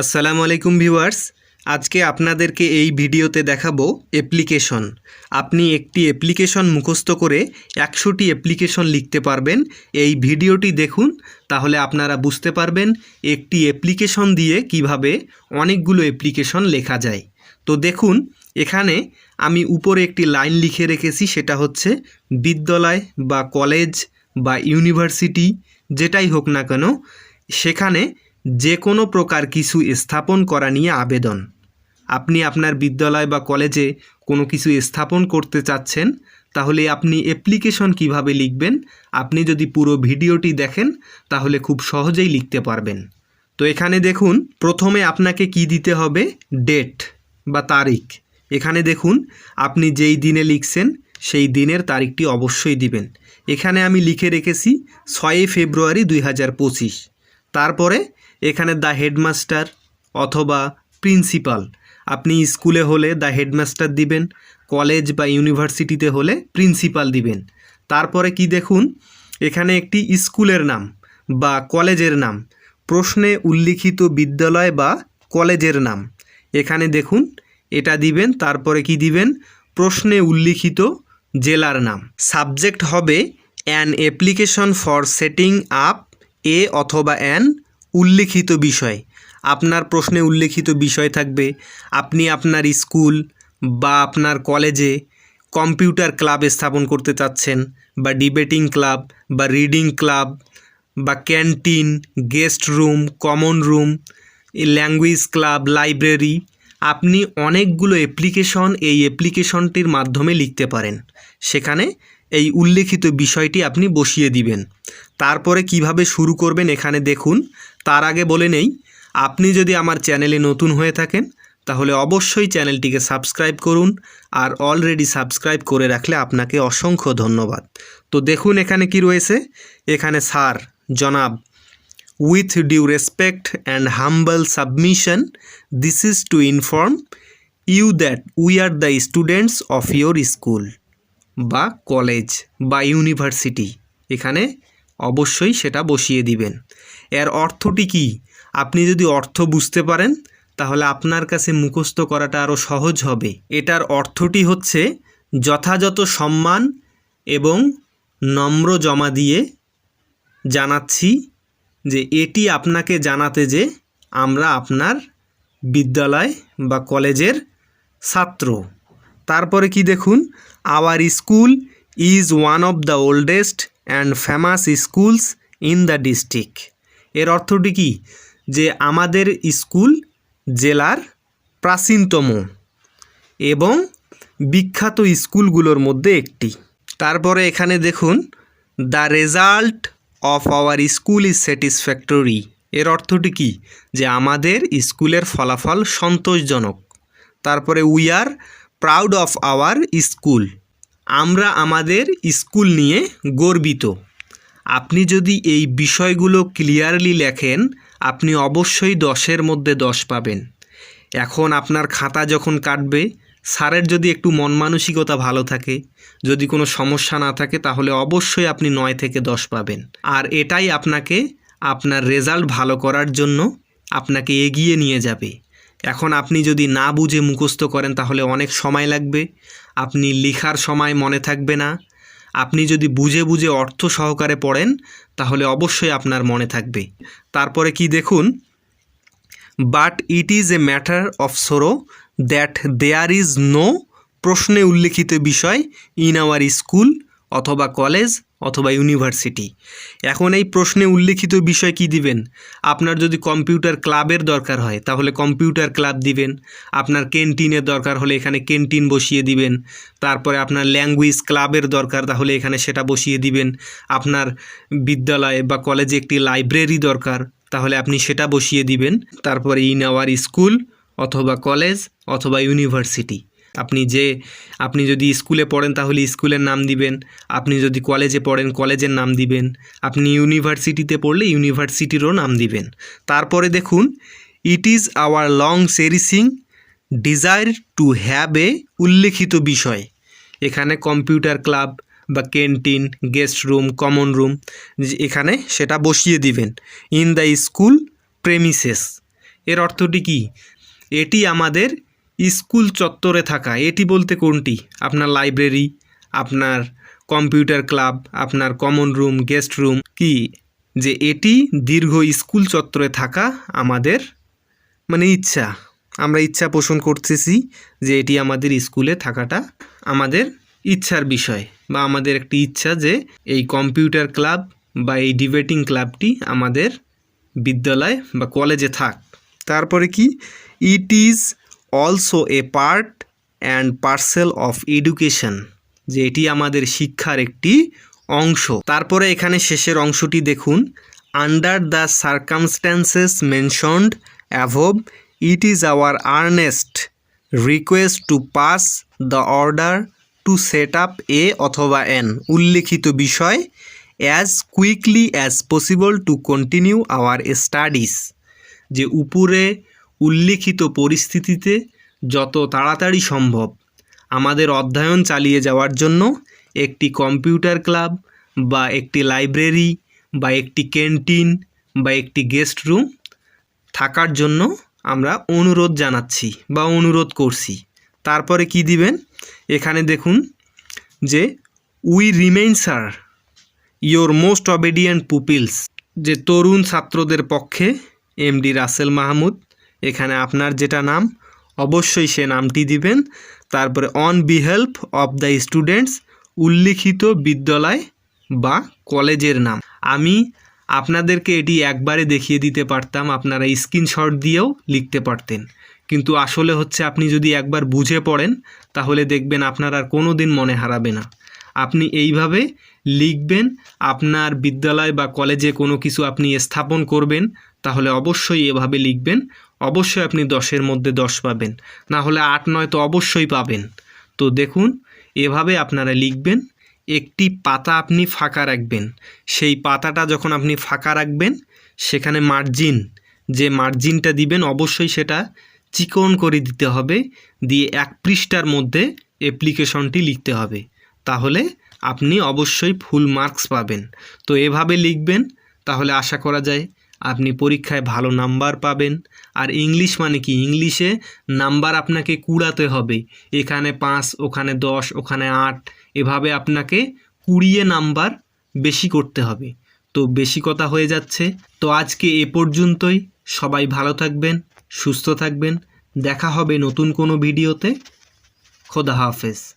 আসসালামু আলাইকুম ভিউয়ার্স। আজকে আপনাদেরকে এই ভিডিওতে দেখাবো অ্যাপ্লিকেশন। আপনি একটি অ্যাপ্লিকেশন মুখস্থ করে একশোটি অ্যাপ্লিকেশন লিখতে পারবেন। এই ভিডিওটি দেখুন, তাহলে আপনারা বুঝতে পারবেন একটি অ্যাপ্লিকেশন দিয়ে কীভাবে অনেকগুলো অ্যাপ্লিকেশন লেখা যায়। তো দেখুন, এখানে আমি উপরে একটি লাইন লিখে রেখেছি, সেটা হচ্ছে বিদ্যালয় বা কলেজ বা ইউনিভার্সিটি, যেটাই হোক না কেন, সেখানে যে কোনো প্রকার কিছু স্থাপন করা নিয়ে আবেদন। আপনি আপনার বিদ্যালয় বা কলেজে কোনো কিছু স্থাপন করতে চাচ্ছেন, তাহলে আপনি অ্যাপ্লিকেশন কীভাবে লিখবেন? আপনি যদি পুরো ভিডিওটি দেখেন, তাহলে খুব সহজেই লিখতে পারবেন। তো এখানে দেখুন, প্রথমে আপনাকে কি দিতে হবে? ডেট বা তারিখ। এখানে দেখুন, আপনি যেই দিনে লিখছেন, সেই দিনের তারিখটি অবশ্যই দিবেন। এখানে আমি লিখে রেখেছি, ছয়ই ফেব্রুয়ারি দুই হাজার পঁচিশ। তারপরে এখানে দ্য হেডমাস্টার অথবা প্রিন্সিপাল আপনি স্কুলে হলে দ্য হেডমাস্টার দিবেন কলেজ বা ইউনিভার্সিটিতে হলে প্রিন্সিপাল দিবেন। তারপরে কি দেখুন, এখানে একটি স্কুলের নাম বা কলেজের নাম। প্রশ্নে উল্লিখিত বিদ্যালয় বা কলেজের নাম। এখানে দেখুন, এটা দিবেন, তারপরে কি দিবেন, প্রশ্নে উল্লিখিত জেলার নাম। সাবজেক্ট হবে an application for setting up a অথবা অ্যান উল্লিখিত বিষয়। আপনার প্রশ্নে উল্লেখিত বিষয় থাকবে, আপনি আপনার স্কুল বা আপনার কলেজে কম্পিউটার ক্লাব স্থাপন করতে চাচ্ছেন বা ডিবেটিং ক্লাব বা রিডিং ক্লাব বা canteen, guest room, common room, language club, library, আপনি অনেকগুলো অ্যাপ্লিকেশন এই অ্যাপ্লিকেশনটির মাধ্যমে লিখতে পারেন। সেখানে এই উল্লেখিত বিষয়টি আপনি বসিয়ে দিবেন। তারপরে কীভাবে শুরু করবেন এখানে দেখুন তার আগে বলে নেই, আপনি যদি আমার চ্যানেলে নতুন হয়ে থাকেন, তাহলে অবশ্যই চ্যানেলটিকে সাবস্ক্রাইব করুন আর অলরেডি সাবস্ক্রাইব করে রাখলে আপনাকে অসংখ্য ধন্যবাদ। তো দেখুন এখানে কি রয়েছে। এখানে, স্যার, জনাব, with due respect and humble submission, this is to inform you that we are the students of your school বা কলেজ বা ইউনিভার্সিটি। এখানে অবশ্যই সেটা বসিয়ে দিবেন। এর অর্থটি কি? আপনি যদি অর্থ বুঝতে পারেন, তাহলে আপনার কাছে মুখস্থ করাটা আরও সহজ হবে। এটার অর্থটি হচ্ছে যথাযথ সম্মান এবং নম্র জমা দিয়ে জানাচ্ছি যে এটি আপনাকে জানাতে যে আমরা আপনার বিদ্যালয় বা কলেজের ছাত্র। তারপরে কি দেখুন? Our school is one of the oldest and famous schools in the district এর অর্থটি কি? যে আমাদের স্কুল জেলার প্রাচীনতম এবং বিখ্যাত স্কুলগুলোর মধ্যে একটি। তারপরে এখানে দেখুন, the result of our school is satisfactory. এর অর্থটি কি? যে আমাদের স্কুলের ফলাফল সন্তোষজনক। তারপরে, we are proud of our school. আমরা আমাদের স্কুল নিয়ে গর্বিত। আপনি যদি এই বিষয়গুলো ক্লিয়ারলি লেখেন, আপনি অবশ্যই দশের মধ্যে দশ পাবেন। এখন আপনার খাতা যখন কাটবে, স্যারের যদি একটু মন মানসিকতা ভালো থাকে, যদি কোনো সমস্যা না থাকে, তাহলে অবশ্যই আপনি নয় থেকে দশ পাবেন। আর এটাই আপনাকে আপনার রেজাল্ট ভালো করার জন্য আপনাকে এগিয়ে নিয়ে যাবে। এখন আপনি যদি না বুঝে মুখস্থ করেন, তাহলে অনেক সময় লাগবে। আপনি লেখার সময় মনে থাকবে না। আপনি যদি বুঝে বুঝে অর্থ সহকারে পড়েন, তাহলে অবশ্যই আপনার মনে থাকবে। তারপরে কি দেখুন? But it is a matter of sorrow that there is no প্রশ্নে উল্লেখিত বিষয় ইন আওয়ার স্কুল অথবা কলেজ অথবা ইউনিভার্সিটি। এখন এই প্রশ্নে উল্লেখিত বিষয় কি দিবেন? আপনার যদি কম্পিউটার ক্লাবের দরকার হয়, তাহলে কম্পিউটার ক্লাব দিবেন। আপনার ক্যান্টিনের দরকার হলে এখানে ক্যান্টিন বসিয়ে দিবেন। তারপরে আপনার ল্যাঙ্গুয়েজ ক্লাবের দরকার, তাহলে এখানে সেটা বসিয়ে দিবেন। আপনার বিদ্যালয়ে বা কলেজে একটি লাইব্রেরি দরকার, তাহলে আপনি সেটা বসিয়ে দিবেন। তারপরে ইন আওয়ার স্কুল অথবা কলেজ অথবা ইউনিভার্সিটি। আপনি যে, আপনি যদি স্কুলে পড়েন তাহলে স্কুলের নাম দিবেন, আপনি যদি কলেজে পড়েন কলেজের নাম দিবেন, আপনি ইউনিভার্সিটিতে পড়লে ইউনিভার্সিটিরও নাম দিবেন। তারপরে দেখুন it is our long cherishing desire to have a উল্লেখিত বিষয়। এখানে কম্পিউটার ক্লাব বা canteen, guest room, common room এখানে সেটা বসিয়ে দিবেন। In the school premises. এর অর্থটি কি? এটি আমাদের স্কুল চত্বরে থাকা, এটি বলতে কোনটি? আপনার লাইব্রেরি, আপনার কম্পিউটার ক্লাব, আপনার কমন রুম, গেস্ট রুম কি? যে এটি দীর্ঘ স্কুল চত্বরে থাকা আমাদের মানে ইচ্ছা। আমরা ইচ্ছা পোষণ করতেছি যে এটি আমাদের স্কুলে থাকাটা আমাদের ইচ্ছার বিষয় বা আমাদের একটি ইচ্ছা যে এই কম্পিউটার ক্লাব বা এই ডিবেটিং ক্লাবটি আমাদের বিদ্যালয় বা কলেজে থাক। তারপরে কি? It is also a part and parcel of education যে এটি আমাদের শিক্ষার একটি অংশ। তারপরে এখানে শেষের অংশটি দেখুন। Under the circumstances mentioned above it is our earnest request to pass the order to set up a অথবা এন উল্লেখিত বিষয় as quickly as possible to continue our studies যে উপরে উল্লেখিত পরিস্থিতিতে যত তাড়াতাড়ি সম্ভব আমাদের অধ্যয়ন চালিয়ে যাওয়ার জন্য একটি কম্পিউটার ক্লাব বা একটি লাইব্রেরি বা একটি ক্যান্টিন বা একটি গেস্ট রুম থাকার জন্য আমরা অনুরোধ জানাচ্ছি বা অনুরোধ করছি। তারপরে কি দিবেন? এখানে দেখুন যে we remain sir your most obedient pupils যে তরুণ ছাত্রদের পক্ষে এমডি রাসেল মাহমুদ এখানে আপনার যেটা নাম, অবশ্যই সে নামটি দিবেন। তারপরে অন বিহেল্প অফ দ্য স্টুডেন্টস উল্লিখিত বিদ্যালয় বা কলেজের নাম। আমি আপনাদেরকে এটি একবারে দেখিয়ে দিতে পারতাম, আপনারা স্ক্রিনশট দিয়েও লিখতে পারতেন। কিন্তু আসলে হচ্ছে, আপনি যদি একবার বুঝে পড়েন, তাহলে দেখবেন আপনার আর কোনো দিন মনে হারাবে না। আপনি এইভাবে লিখবেন, আপনার বিদ্যালয় বা কলেজে কোনো কিছু আপনি স্থাপন করবেন, তাহলে অবশ্যই এভাবে লিখবেন। অবশ্যই আপনি দশের মধ্যে দশ পাবেন। না হলে আট নয় তো অবশ্যই পাবেন। তো দেখুন, এভাবে আপনারা লিখবেন, একটি পাতা আপনি ফাঁকা রাখবেন। সেই পাতাটা যখন আপনি ফাঁকা রাখবেন, সেখানে মার্জিন যে মার্জিনটা দিবেন, অবশ্যই সেটা চিকন করে দিতে হবে, দিয়ে এক পৃষ্ঠার মধ্যে অ্যাপ্লিকেশনটি লিখতে হবে। তাহলে আপনি অবশ্যই ফুল মার্কস পাবেন। তো এভাবে লিখবেন, তাহলে আশা করা যায় আপনি পরীক্ষায় ভালো নাম্বার পাবেন। আর ইংলিশ মানে কি? ইংলিশে নাম্বার আপনাকে কুড়াতে হবে। এখানে পাঁচ, ওখানে দশ, ওখানে আট, এভাবে আপনাকে কুড়িয়ে নাম্বার বেশি করতে হবে। তো বেশি কথা হয়ে যাচ্ছে। তো আজকে এ পর্যন্তই। সবাই ভালো থাকবেন, সুস্থ থাকবেন। দেখা হবে নতুন কোনো ভিডিওতে। খোদা হাফেজ।